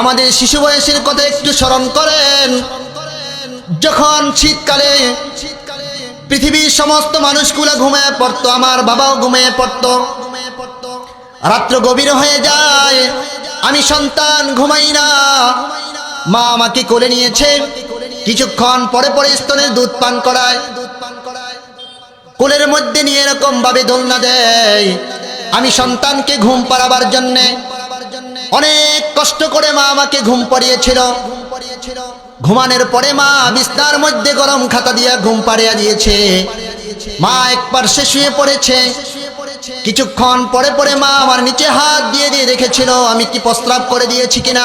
আমাদের শিশু বয়সের কথা একটু স্মরণ করেন। যখন শীতকালে পৃথিবীর সমস্ত মানুষগুলো ঘুমিয়ে পড়তো, আমার বাবাও ঘুমিয়ে পড়তো। রাত্র গভীর হয়ে যায়, আমি সন্তান, ঘুমাই না। মা আমাকে কোলে নিয়েছে। কিছুক্ষণ পরে পরে স্তনের দুধ পান করায়। কোলের মধ্যে নিয়ে এরকম ভাবে দোলনা দেয়। আমি সন্তানকে ঘুম পাড়াবার জন্যে অনেক কষ্ট করে মা আমাকে ঘুম পাড়িয়েছিল। ঘুমানোর পরে মা বিস্তার মধ্যে গরম খাতা দিয়ে ঘুম পাড়িয়ে দিয়েছে। মা এক পার্শ্বে শুয়ে পড়েছে। কিছুক্ষণ পরে পরে মা আমার নিচে হাত দিয়ে দিয়ে রেখেছিল, আমি কি প্রস্রাব করে দিয়েছি কিনা?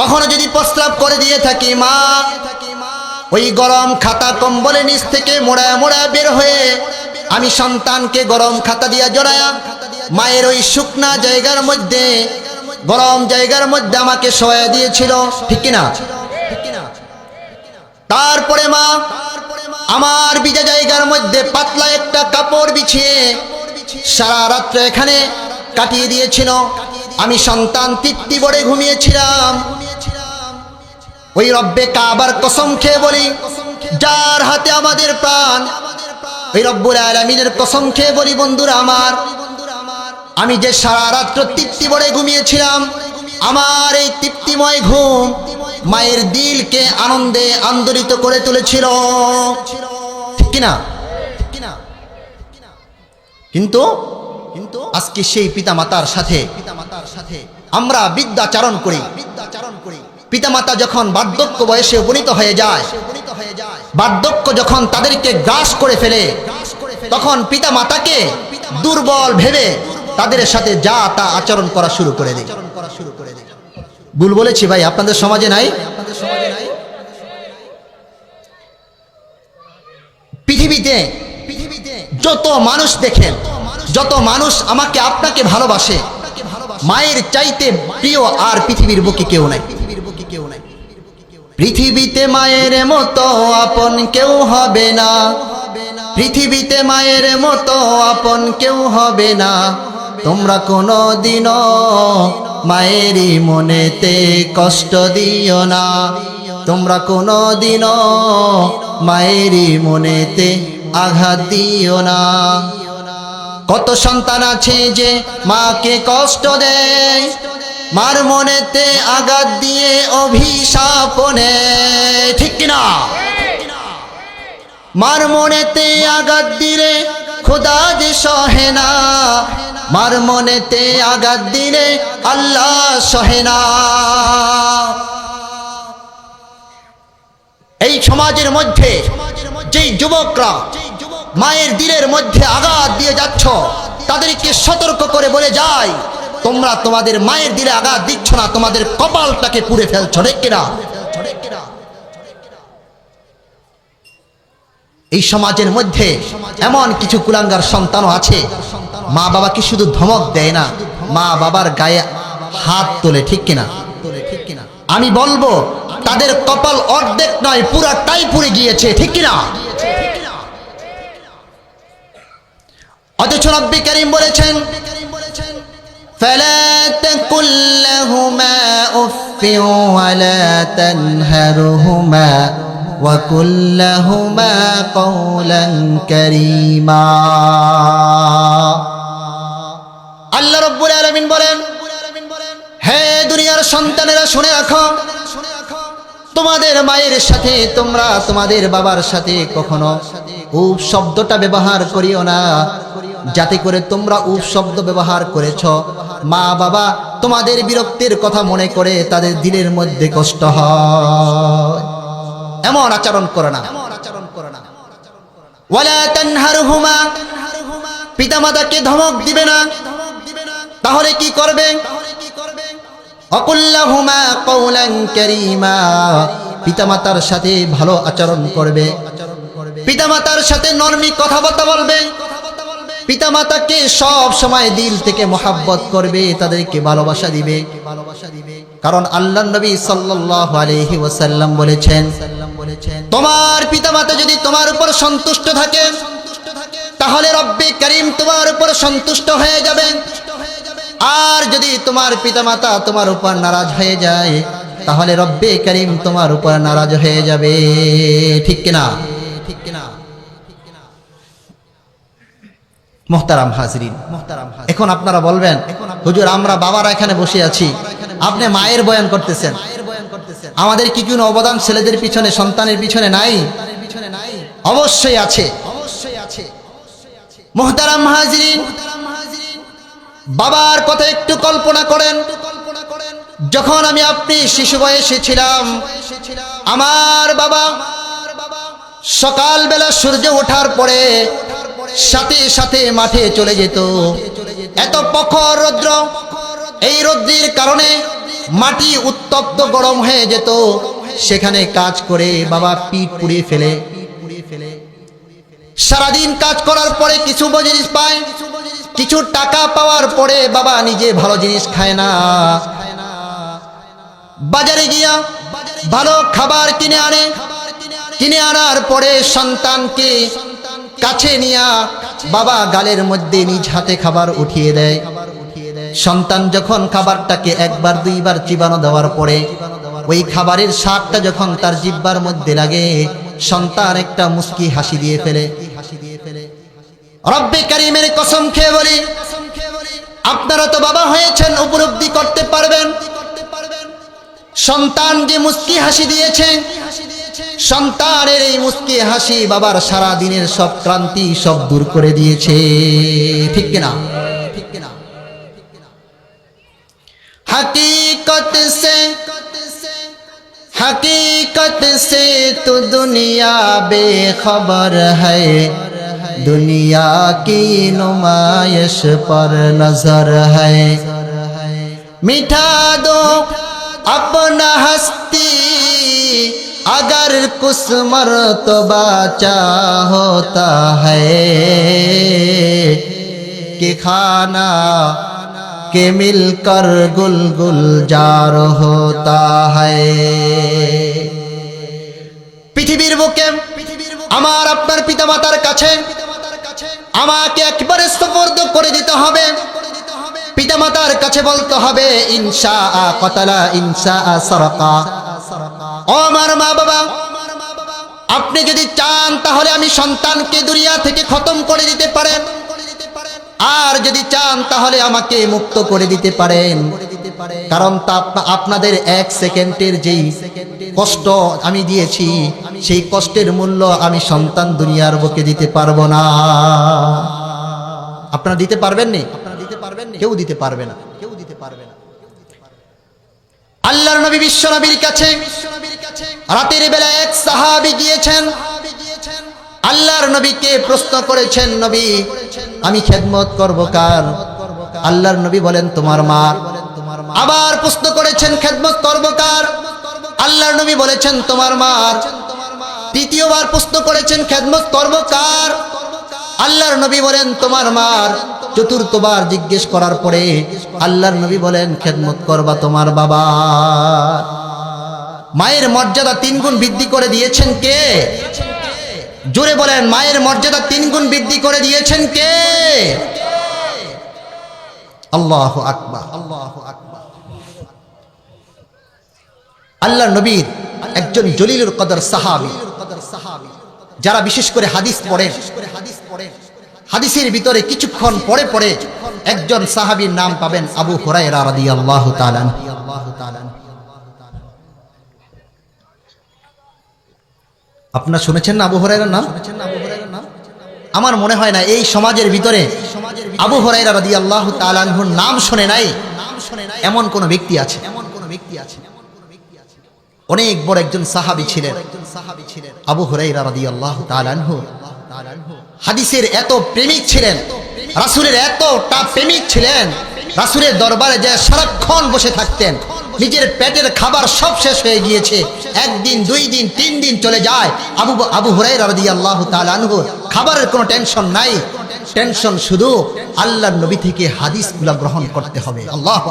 কখনো যদি প্রস্রাব করে দিয়ে থাকি মা, ওই গরম খাতা কম্বলের নিচ থেকে মোড়ায় মোড়ায় বের হয়ে আমি সন্তানকে গরম খাতা দিয়া জড়ায়া মায়ের ওই শুকনা জায়গার মধ্যে, গরম জায়গার মধ্যে আমাকে সয়া দিয়েছিল, ঠিক কিনা? তারপরে মা, আমার বিজা জায়গার মধ্যে পাতলা একটা কাপড় বিছিয়ে সারা রাত্র এখানে কাটিয়ে দিয়েছিল। আমি সন্তান তৃপ্তি বড়ে ঘুমিয়েছিলাম। ওই রব্বে কাবার কসম খেয়ে বলি, যার হাতে আমাদের প্রাণ, ওই রব্বুল আলমিনের কসম খেয়ে বলি বন্ধুরা আমার আমি যে সারা রাত্র তৃপ্তি বড়ে ঘুমিয়েছিলাম, আমার এই তৃপ্তিময় ঘুম মায়ের দিলকে আনন্দে আন্দোলিত করে তুলেছিল। ঠিক কিনা? কিন্তু কিন্তু আজকে সেই পিতা মাতার সাথে পিতা মাতার সাথে আমরা বিদ্যাচারণ করি। বিদ্যাচারণ করি পিতামাতা যখন বার্ধক্য বয়সে উপনীত হয়ে যায়, বার্ধক্য যখন তাদেরকে গ্রাস করে ফেলে, তখন পিতা মাতাকে দুর্বল ভেবে তাদের সাথে যা তা আচরণ করা শুরু করে দেয় ভুল বলেছি ভাই, আপনাদের সমাজে নাই? পৃথিবীতে যত মানুষ দেখেন, যত মানুষ আমাকে, আপনাকে ভালোবাসে, মায়ের চাইতে প্রিয় আর পৃথিবীর বুকে কেউ নাই। পৃথিবীতে মায়ের মতো আপন কেউ হবে না। পৃথিবীতে মায়ের মতো আপন কেউ হবে না। তোমরা কোনো দিনও মায়েরই মনেতে কষ্ট দিও না। তোমরা কোনো দিনও মায়েরই মনেতে আঘাত দিও না। কত সন্তান আছে যে মাকে কষ্ট দেয়, মার মনেতে আঘাত দিয়ে অভিশাপনে। ঠিক কিনা? মার মনেতে আঘাত দিলে খোদা যে সহে মার মনেতে আঘাত দিলে আল্লাহ সহে এই সমাজের মধ্যে যেই যুবকরা মায়ের দিলের মধ্যে আঘাত দিয়ে যাচ্ছ, তাদেরকে সতর্ক করে বলে যায় তোমরা তোমাদের মায়ের দিলে আঘাত দিচ্ছ না, তোমাদের কপালটাকে পুড়ে ফেলছ, রে কিনা এই সমাজের মধ্যে এমন কিছু কুলাঙ্গার সন্তানও আছে মা বাবাকে শুধু ধমক দেয় না মা বাবার গায়ে হাত তোলে ঠিক কিনা আমি বলবো তাদের কপাল অর্ধেক নয় পুরাটাই পুড়ে গিয়েছে ঠিক কিনা অথচ রব্বি করিম বলেছেন فلا تقل لهما اف ولا تنهرهما وقل لهما قولا كريما আল্লাহ রব্বুল আলামিন বলেন হে দুনিয়ার সন্তানেরা শুনে রাখো তোমাদের মায়ের সাথে তোমরা তোমাদের বাবার সাথে কখনো উপ শব্দটা ব্যবহার করিও না যাতে করে তোমরা উপ শব্দ ব্যবহার করেছ মা বাবা তোমাদের বিরক্তির কথা মনে করে তাদের দিলের মধ্যে কষ্ট হয় এমন আচরণ করে না। তানহারহুমা, পিতামাতাকে ধমক দিবে না। তাহলে কি করবে? পিতামাতার সাথে কথাবার্তা বলবে। পিতামাতাকে সব সময় দিল থেকে মোহাব্বত করবে, তাদেরকে ভালোবাসা দিবে। কারণ আল্লাহ নবী সাল্লাল্লাহু আলাইহি ওয়াসাল্লাম বলেছেন, তোমার পিতামাতা যদি তোমার উপর সন্তুষ্ট থাকে, তাহলে রব্বে করিম তোমার উপর সন্তুষ্ট হয়ে যাবেন। আর যদি তোমার পিতামাতা তোমার উপর নারাজ হয়ে যায়, তাহলে রব্বে করিম তোমার উপর নারাজ হয়ে যাবে। ঠিক কিনা? ঠিক কিনা? মোহতারাম হাজরিন, মোহতারাম এখন আপনারা বলবেন, হুজুর, আমরা বাবারা এখানে বসে আছি। আপনি মায়ের বয়ান করতেছেন। আমাদের কি কোনো অবদান ছেলেদের পিছনে, সন্তানের পিছনে নাই? অবশ্যই আছে অবশ্যই আছে। মোহতারাম হাজরিন, বাবার কথা একটু কল্পনা করেন। যখন আমি আপনি শিশু বয়সে ছিলাম, আমার বাবা সকালবেলা সূর্য ওঠার পরে সাথে সাথে মাঠে চলে যেত। এত প্রখর রৌদ্র এই রৌদ্রের কারণে মাটি উত্তপ্ত গরম হয়ে যেত। সেখানে কাজ করে বাবা পিঠ পুড়িয়ে ফেলে। সারাদিন কাজ করার পরে কিছু জিনিস পায়। কিছু টাকা পাওয়ার পরে বাবা নিজে ভালো জিনিস খায় না। বাজারে গিয়া ভালো খাবার কিনে আনে। কিনে আনার পরে সন্তানকে কাছে নিয়া বাবা গালের মধ্যে নিজ হাতে খাবার উঠিয়ে দেয়। সন্তান যখন খাবারটাকে একবার, দুইবার চিবানো দেওয়ার পরে, ওই খাবারের স্বাদটা যখন তার জিব্বার মধ্যে লাগে, সন্তান একটা মুস্কি হাসি দিয়ে ফেলে। রব্বে কারিমের কসম খেয়ে আপনারা তো বাবা হয়েছেন, উপলব্ধি করতে পারবেন। সন্তান যে মুস্কি হাসি দিয়েছে, সন্তানের এই মুস্কি হাসি বাবার সারা দিনের সব ক্রান্তি সব দূর করে দিয়েছে। ঠিক কিনা? हकीकत से हकीकत से तो दुनिया बेखबर है दुनिया की नुमाइश पर नजर है मिठा दो अपना हस्ती अगर कुछ मरतबा होता है कि खाना के मिलकर गुल गुलजार होता है পৃথিবীর বুকে আমার আপনার পিতামাতার কাছে আমাকে একবারে সুপর্দ করে দিতে হবে পিতামাতার কাছে বলতে হবে ইনসা আ কতলা ইনসা আ সরকা ও আমার মা বাবা আপনি যদি চান তাহলে আমি সন্তানকে দুনিয়া থেকে খতম করে দিতে পারেন আর যদি চান, তাহলে আমাকে মুক্ত করে দিতে পারেন। কারণ তা আপনাদের এক সেকেন্ডের যেই কষ্ট আমি দিয়েছি, সেই কষ্টের মূল্য আমি সন্তান দুনিয়ার বুকে দিতে পারব না। আপনারা দিতে পারবেন নি? কেউ দিতে পারবে না। কেউ দিতে পারবে না আল্লাহর নবী বিশ্ব নবীর কাছে রাতের বেলা এক সাহাবি গিয়েছেন। আল্লাহর নবীকে প্রশ্ন করেছেন, নবী, আমি খেদমত করব কার? আল্লাহর নবী বলেন, তোমার মা। আবার প্রশ্ন করেছেন, খেদমত করব কার? আল্লাহর নবী বলেছেন, তোমার মার। তৃতীয়বার প্রশ্ন করেছেন, খেদমত করব কার? আল্লাহর নবী বলেন, তোমার মার। চতুর্থবার জিজ্ঞেস করার পরে আল্লাহর নবী বলেন, খেদমত করবা তোমার বাবা। মায়ের মর্যাদা তিন গুণ বৃদ্ধি করে দিয়েছেন কে? জোরে বলেন, মায়ের মর্যাদা তিন গুণ বৃদ্ধি করে দিয়েছেন কে? আল্লাহ আকবার আল্লাহ আকবার। আল্লাহ নবীর একজন জলিলুর কদর সাহাবি, যারা বিশেষ করে হাদিস পড়েন, হাদিসের ভিতরে কিছুক্ষণ পরে পরে একজন সাহাবীর নাম পাবেন আবু হুরায়রা রাদিয়াল্লাহু তাআলা আপনারা শুনেছেন না আবু হরাইরার নাম? আমার মনে হয় না এই সমাজের ভিতরে আবু হরাইরা রাদি আল্লাহ তালানহুর নাম শুনে নাই, এমন কোন ব্যক্তি আছে। এমন কোন ব্যক্তি আছে অনেক বড় একজন সাহাবি ছিলেন, আবু হরাইরা রাদি আল্লাহ তালানহু হাদিসের এত প্রেমিক ছিলেন, রাসুলের এতটা প্রেমিক ছিলেন, রাসুলের দরবারে যে সারাক্ষণ বসে থাকতেন নিজের পেটের খাবার সব শেষ হয়ে গিয়েছে। একদিন, দুই দিন, তিন দিন চলে যায়। আবু আবু হুরাই রাদি আল্লাহ তালানহু খাবারের কোনো টেনশন নাই। টেনশন শুধু আল্লাহর নবী থেকে হাদিসগুলা গ্রহণ করতে হবে। আল্লাহ।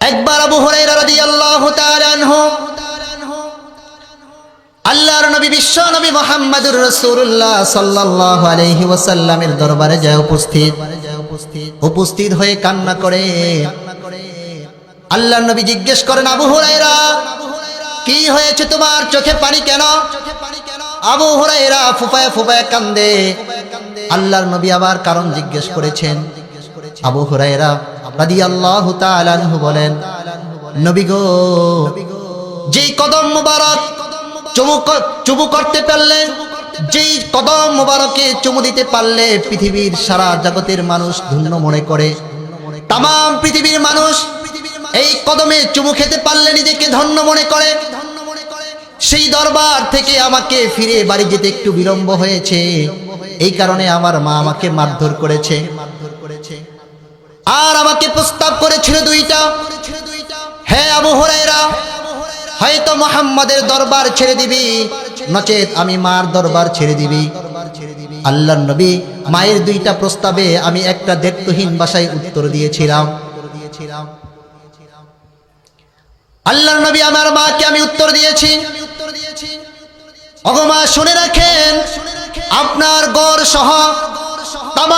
একবার আবু হুরাইরা রাদিয়াল্লাহু তাআলা আনহু, আল্লাহর নবী, বিশ্ব নবী মোহাম্মদুর রসুল্লাহ সাল্লাহ আলহি দরবারে যায় উপস্থিত। উপস্থিত হয়ে কান্না করে। আল্লাহ নবী জিজ্ঞেস করেন, আবু হুরাইরা কি হয়েছে তোমার চোখে পানি কেন? আবু হুরাইরা ফুপায় ফুপায় কান্দে। আল্লাহর নবী আবার কারণ জিজ্ঞেস করেছেন। আবু হুরাইরা রাদিয়াল্লাহু তাআলা আনহু বলেন, নবী গো, যেই কদম মুবারক চুমু চুমু করতে পারলে যেই কদম মুবারকে চুমু দিতে পারলে পৃথিবীর সারা জগতের মানুষ ধন্য মনে করে। তাম পৃথিবীর মানুষ এই কদমে চুমু খেতে পারলে নিজেকে ধন্য মনে করে। সেই দরবার থেকে আমাকে ফিরে বাড়ি যেতে একটু বিলম্ব হয়েছে। এই কারণে আমার মা আমাকে মারধর করেছে। আর আমাকে প্রস্তাব করেছিল দুইটা। হ্যাঁ আবু হরাইরা হয়তো মোহাম্মদের দরবার ছেড়ে দিবি। নচেত আমি মার দরবার ছেড়ে দিবি। আল্লাহ নবী মায়ের দুইটা প্রস্তাবে আমি একটা দেড়তহীন ভাষায় উত্তর দিয়েছিলাম। আল্লাহ নবী আমার মাকে আমি উত্তর দিয়েছি। অগমা শুনে রাখেন, আপনার গড় সহ তাম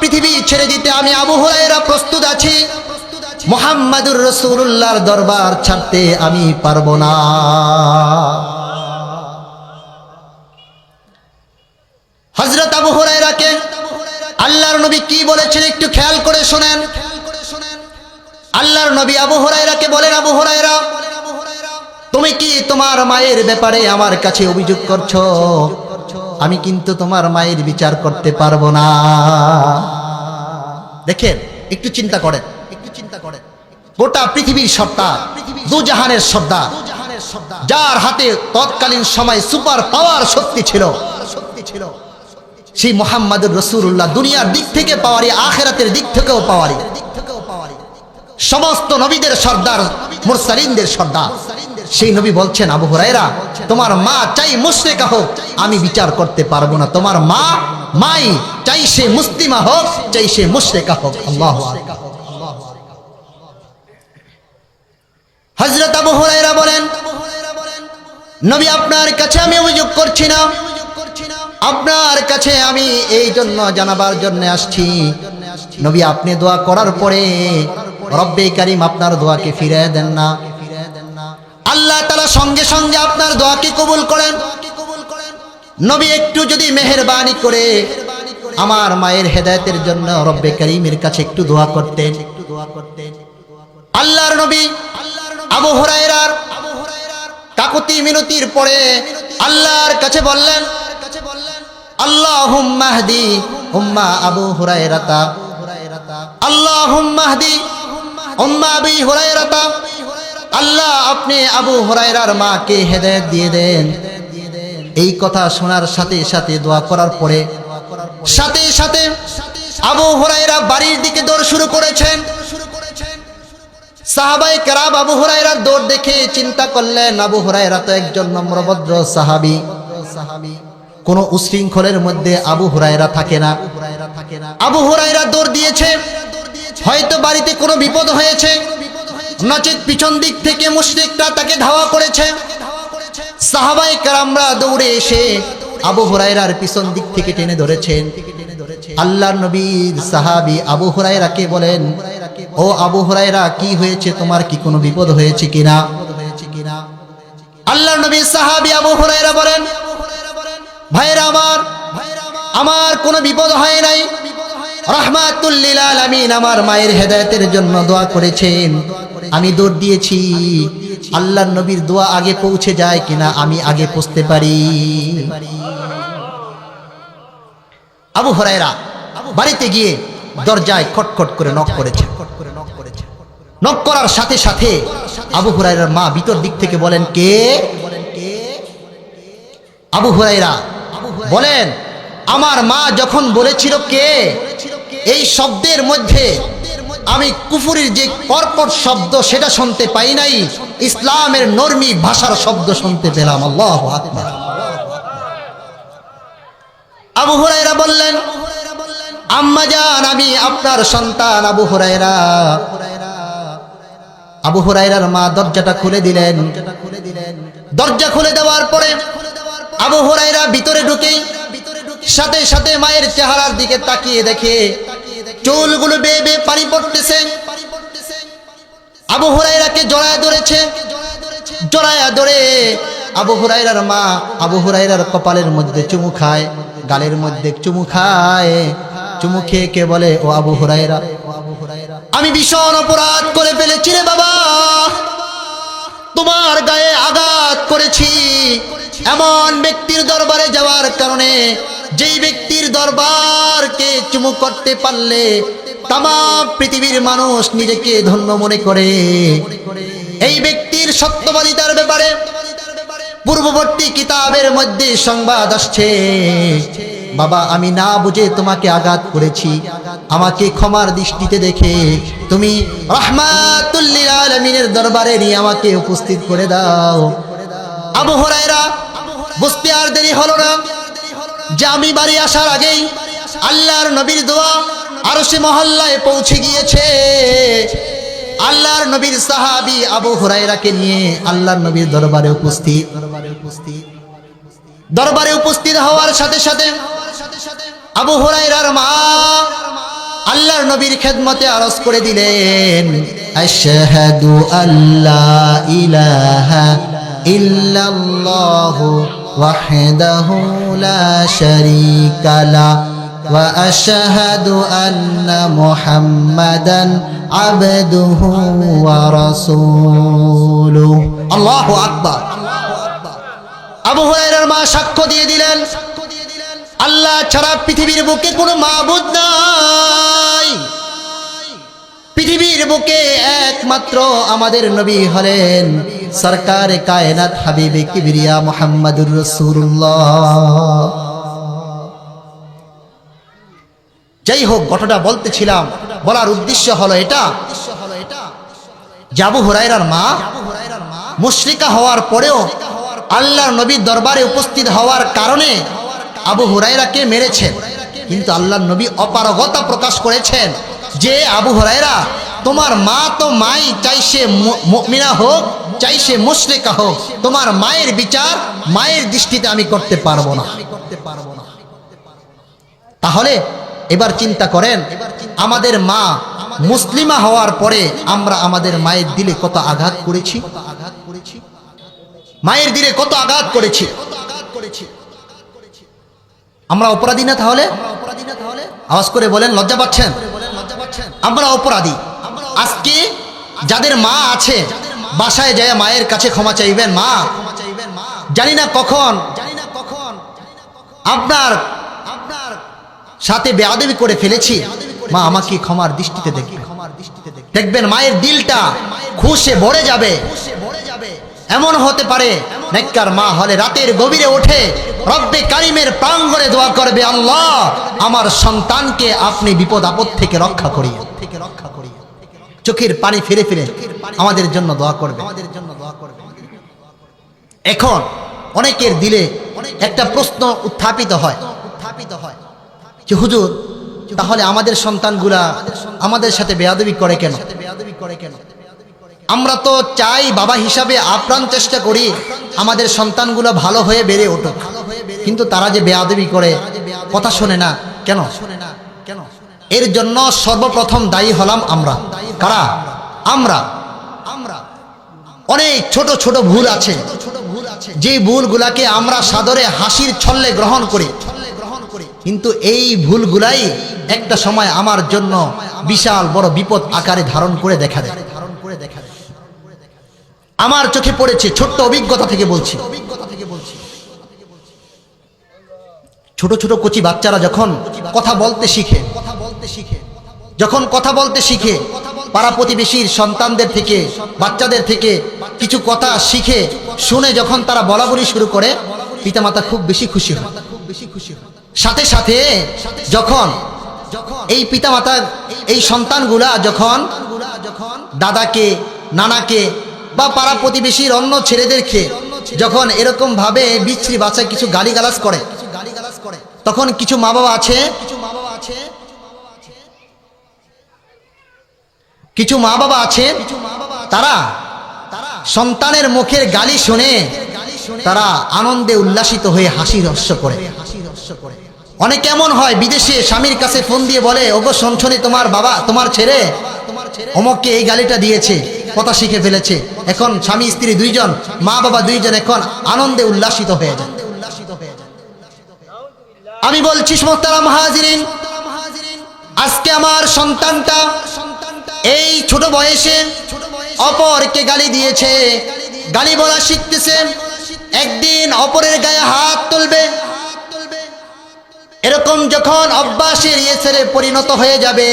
পৃথিবী ছেড়ে দিতে আমি আবু হুরায়রা প্রস্তুত আছি। মোহাম্মদুর রসুল্লাহর দরবার ছাড়তে আমি পারব না। হজরত আবু হুরায়রাকে আল্লাহর নবী কি বলেছেন একটু খেয়াল করে শোনেন। আল্লাহর নবী আবু হুরায়রাকে বলেন, আবু হুরায়রা, তুমি কি তোমার মায়ের ব্যাপারে আমার কাছে অভিযোগ করছ? আমি কিন্তু তোমার মায়ের বিচার করতে পারব না। দেখেন, একটু চিন্তা করেন। গোটা পৃথিবীর সর্দার দুজাহানের সর্দার যার হাতে তৎকালীন সময় সুপার পাওয়ার শক্তি ছিল। সেই মোহাম্মদুর রসুল্লাহ দুনিয়ার দিক থেকে পাওয়ারি, আখেরাতের দিক থেকেও পাওয়ারি। সমস্ত নবীদের সর্দার, মুরসালিনদের সর্দার। সেই নবী বলছেন, আবু হুরায়রা, তোমার মা চাই মুশরিকা হোক, আমি বিচার করতে পারব না। তোমার মা, মাই চাই সে মুসলিমা হোক, চাই সে মুশরিকা হোক। আল্লাহ হজরত আবু হুরায়রা বলেন, নবী, আপনার কাছে আমি অভিযোগ করছি না। আপনার কাছে আমি এই জন্য জানাবার জন্য আসছি। নবী, আপনি দোয়া করার পরে রব্বে কারিম আপনার দোয়াকে ফিরে দেন না। আল্লাহ তারা সঙ্গে সঙ্গে আপনার দোয়াকে কবুল করেন। নবী, একটু যদি মেহরবানি করে আমার মায়ের হেদায়েতের জন্য রব্বে কারিমের কাছে একটু দোয়া করতেন একটু দোয়া করতেন। আল্লাহর নবী আবু হুরায়রার কাকুতি মিনতির পরে আল্লাহর কাছে বললেন আল্লাহ হুম্মাহদি উম্মা আবু হুরায়রাতা আল্লাহ হুম্মাহদি উম্মা আবি হুরায়রাতা, আল্লাহ আপনি আবু হুরায়রার মাকে হেদায়েত দিয়ে দেন। এই কথা শোনার সাথে সাথে দোয়া করার পরে সাথে সাথে আবু হুরায়রা বাড়ির দিকে দৌড় শুরু করেছেন। সাহাবাই কেরাব আবু হুরায়রার দৌড় দেখে চিন্তা করলেন, আবু হুরায়রা তো একজন নম্রভদ্র সাহাবি সাহাবি। কোন উশৃঙ্খলের মধ্যে আবু হুরায়রা থাকে না। আবু হুরায়রা দৌড় দিয়েছে, হয়তো বাড়িতে কোনো বিপদ হয়েছে, নচেত পিছন দিক থেকে মুশরিকরা তাকে ধাওয়া করেছে। সাহাবাই কারামরা দৌড়ে এসে আবু হুরায়রার পিছন দিক থেকে টেনে ধরেছেন। আল্লাহর নবীর সাহাবি আবু হুরায়রাকে বলেন ও আবু হুরায়রা, কি হয়েছে? তোমার কি কোনো বিপদ হয়েছে কিনা? আল্লাহর নবীর সাহাবি আবু হুরায়রা বলেন, ভাইরা আমার আমার কোনো বিপদ হয় নাই। আমার মায়ের জন্য দোয়া করেছেন। আমি দৌড় দিয়েছি। আল্লাহর নবীর দোয়া আগে পৌঁছে যায় কিনা আমি আগে পৌঁছতে পারি। আবু হরাইরা বাড়িতে গিয়ে দরজায় খটখট করে নক করেছে নক করার সাথে সাথে আবু হুরাইরার মা ভিতর দিক থেকে বলেন, কে? আবু হুরাইরা বলেন, আমার মা যখন বলেছিল কে? এই শব্দের মধ্যে আমি কুফুরির যে কর্কট শব্দ সেটা শুনতে পাই নাই, ইসলামের নর্মী ভাষার শব্দ শুনতে পেলাম, আল্লাহ আবু হুরাইরা বললেন, আম্মা জান, আমি আপনার সন্তান আবু হুরাইরা আবু হুরাইরার মা দরজাটা খুলে দিলেন। দরজা খুলে দেওয়ার পরে আবু হুরাইরা ভিতরে ঢুকেই সাথে সাথে মায়ের চেহারার দিকে তাকিয়ে দেখে। চুলগুলো বেয়ে বেয়ে পানি পড়তেছে। আবু হুরাইরাকে জড়ায় ধরেছে। জড়ায় ধরে আবু হুরাইরার মা আবু হুরাইরার কপালের মধ্যে চুমু খায়, গালের মধ্যে চুমু খায়। চুমু খেয়ে কে বলে, ও আবু হুরাইরা আমি ভীষণ অপরাধ করে ফেলেছি রে বাবা। তোমার গায়ে আঘাত করেছি। এমন ব্যক্তির দরবারে যাওয়ার কারণে যেই ব্যক্তির দরবারকে চুমু করতে পারলে তাম পৃথিবীর মানুষ নিজেকে ধন্য মনে করে। এই ব্যক্তির সত্যবাদিতার ব্যাপারে পূর্ববর্তী কিতাবের মধ্যে সংবাদ আসছে। বাবা, আমি না বুঝে তোমাকে আঘাত করেছি। আমাকে ক্ষমার দৃষ্টিতে দেখে তুমি রহমাতুল্লিল আলমিনের দরবারে নিয়ে আমাকে উপস্থিত করে দাও। আবু হরাইরা বুঝতে আর দেরি হলো না। যে আমি বাড়ি আসার আগেই আল্লাহর নবীর দোয়া আরও সে মহল্লায় পৌঁছে গিয়েছে। আল্লাহর নবীর সাহাবি আবু হুরাইরাকে নিয়ে আল্লাহর নবীর দরবারে উপস্থিত। দরবারে উপস্থিত দরবারে উপস্থিত হওয়ার সাথে সাথে আবু হুরাইরার মা আল্লাহর নবীর খেদমতে আরজ করে দিলেন, আশহাদু আল্লাহ ইলাহা ইল্লাল্লাহু ওয়াহদাহু লা শারীকা লা وأشهد أن محمدا عبده ورسوله الله أكبر আবু হুরায়রার মা সাক্ষ্য দিয়ে দিলেন আল্লাহ ছাড়া পৃথিবীর বুকে কোনো মাবুদ নাই পৃথিবীর বুকে একমাত্র আমাদের নবী হলেন সরকার কায়নাত হাবিবে কিবরিয়া মোহাম্মদুর রসুল্লাহ যাই হোক, ঘটনা বলতেছিলাম। বলার উদ্দেশ্য হলো এটা জাবু হুরাইরার মা মুশরিকা হওয়ার পরেও আল্লাহর নবীর দরবারে উপস্থিত হওয়ার কারণে আবু হুরাইরাকে মেরেছেন। কিন্তু আল্লাহর নবী অপারগতা প্রকাশ করেছেন যে, আবু হুরাইরা তোমার মা তো মাই, চাই সে মিনা হোক, চাই সে মুশরিকা হোক, তোমার মায়ের বিচার মায়ের দৃষ্টিতে আমি করতে পারব না। তাহলে এবার চিন্তা করেন, আমাদের মা মুসলিমা হওয়ার পরে আমরা আমাদের মায়ের দিলে কত আঘাত করেছি? মায়ের দিলে কত আঘাত করেছি? আমরা অপরাধী না তাহলে? আওয়াজ করে বলেন, লজ্জা পাচ্ছেন? আমরা অপরাধী। আজকে যাদের মা আছে, বাসায় যায় মায়ের কাছে ক্ষমা চাইবেন, মা। জানি না কখন। আপনার আপনার সাথে বেয়াদবি করে ফেলেছি। মা আমাকে ক্ষমার দৃষ্টিতে দেখবে। দেখবেন মায়ের দিলটা খুশে ভরে যাবে। এমন হতে পারে নেককার মা হলে রাতের গভীরে ওঠে, রব্বে কারিমের প্রাঙ্গণে দোয়া করবে, আল্লাহ, আমার সন্তানকে আপনি বিপদ আপদ থেকে রক্ষা করিয়ে। থেকে রক্ষা করিয়ে চোখের পানি ফিরে ফিরে আমাদের জন্য দোয়া করবে। আমাদের জন্য দোয়া করবে এখন অনেকের দিলে একটা প্রশ্ন উত্থাপিত হয় উত্থাপিত হয়। যে হুজুর, তাহলে আমাদের সন্তানগুলা আমাদের সাথে বেয়াদবি করে কেন? আমরা তো চাই বাবা হিসাবে আপ্রাণ চেষ্টা করি আমাদের সন্তানগুলো ভালো হয়ে বেড়ে ওঠুক কিন্তু তারা যে বেয়াদবি করে, কথা শোনে না। কেন? এর জন্য সর্বপ্রথম দায়ী হলাম আমরা। কারা? আমরা। অনেক ছোট ছোট ভুল আছে। যে ভুলগুলাকে আমরা সাদরে হাসির ছল্লে গ্রহণ করি। কিন্তু এই ভুলগুলাই একটা সময় আমার জন্য বিশাল বড় বিপদ আকারে ধারণ করে দেখা দেয়। ধারণ করে দেখা আমার চোখে পড়েছে ছোট্ট অভিজ্ঞতা থেকে বলছি। ছোট ছোট কচি বাচ্চারা যখন কথা বলতে শিখে কথা বলতে শিখে যখন কথা বলতে শিখে, পাড়া প্রতিবেশীর সন্তানদের থেকে, বাচ্চাদের থেকে কিছু কথা শিখে, শুনে যখন তারা বলা বলি শুরু করে, পিতামাতা খুব বেশি খুশি হয় খুব বেশি খুশি হয়। সাথে সাথে যখন এই পিতা পিতামাতার এই সন্তানগুলা যখন দাদাকে, নানাকে বা পাড়া প্রতিবেশীর অন্য ছেলেদেরকে যখন এরকম ভাবে বিচ্ছিরি বাচ্চায় কিছু গালিগালাজ করে, তখন কিছু মা বাবা আছে? কিছু মা বাবা আছে? তারা সন্তানের মুখের গালি শুনে তারা আনন্দে উল্লাসিত হয়ে হাসি রহস্য করে। অনেক এমন হয় বিদেশে স্বামীর কাছে ফোন দিয়ে বলে, ওগো, শোনছনি তোমার বাবা, তোমার ছেলে? অমককে এই গালিটা দিয়েছে, কথা শিখে ফেলেছে। এখন স্বামী, স্ত্রী দুইজন, মা বাবা দুইজন এখন আনন্দে উল্লাসিত হয়ে যায় আমি বলছি মোহতারাম আজকে আমার সন্তানটা এই ছোট বয়সে অপরকে গালি দিয়েছে। গালি বলা শিখতেছে, একদিন অপরের গায়ে হাত তুলবে এরকম যখন অভ্যাসের ইয়েসেরে পরিণত হয়ে যাবে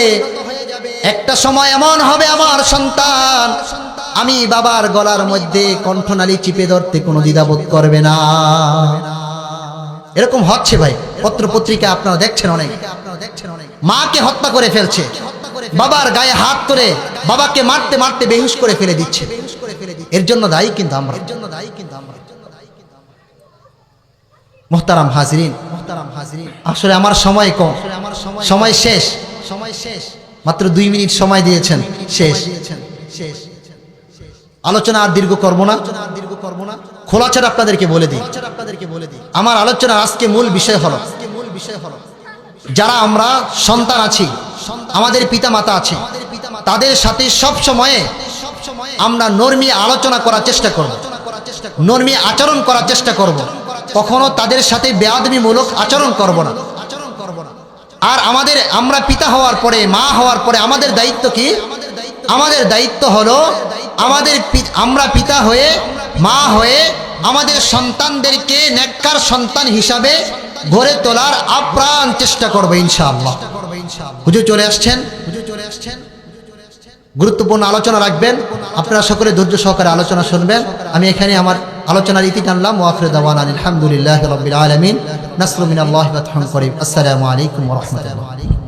একটা সময় এমন হবে আমার সন্তান আমি বাবার গলার মধ্যে কণ্ঠনালী চিপে ধরতে কোনো দ্বিধাবোধ করবে না। এরকম হচ্ছে ভাই পত্র পত্রিকা আপনারা দেখছেন অনেক। মাকে হত্যা করে ফেলছে বাবার গায়ে হাত ধরে বাবাকে মারতে মারতে বেহুশ করে ফেলে দিচ্ছে। এর জন্য দায়ী কিন্তু আমরা। মোহতারাম হাজরিন মোহতারাম আসলে আমার সময় কম। সময় শেষ। সময় শেষ। মাত্র দুই মিনিট সময় দিয়েছেন। শেষ। শেষ। আলোচনা আর দীর্ঘ করব না। দীর্ঘ করব না। খোলাচার আপনাদেরকে বলে দিই। আপনাদেরকে বলে দিই। আমার আলোচনার আজকে মূল বিষয় হলো মূল বিষয় হলো যারা আমরা সন্তান আছি আমাদের পিতা মাতা আছে তাদের সাথে সব সময়ে আমরা নর্মী আলোচনা করার চেষ্টা করব। নর্মী আচরণ করার চেষ্টা করব। কখনো তাদের সাথে বেয়াদবিমূলক আচরণ করব না। আর আমাদের আমরা পিতা হওয়ার পরে, মা হওয়ার পরে আমাদের দায়িত্ব কি? আমাদের দায়িত্ব হলো আমাদের আমরা পিতা হয়ে, মা হয়ে আমাদের সন্তানদেরকে নেককার সন্তান হিসাবে গড়ে তোলার আপ্রাণ চেষ্টা করব ইনশাআল্লাহ। হুজুর চলে আসছেন হুজুর চলে আসছেন? গুরুত্বপূর্ণ আলোচনা রাখবেন। আপনারা সকলে ধৈর্য সহকারে আলোচনা শুনবেন। আমি এখানে আমার আলোচনার ইতি টানলাম। ওয়াফরে দাওয়ান আলহামদুলিল্লাহ আলমিন। নাসরুমিন আল্লাহ আসসালামু আলাইকুম রহমতুল্লাহ।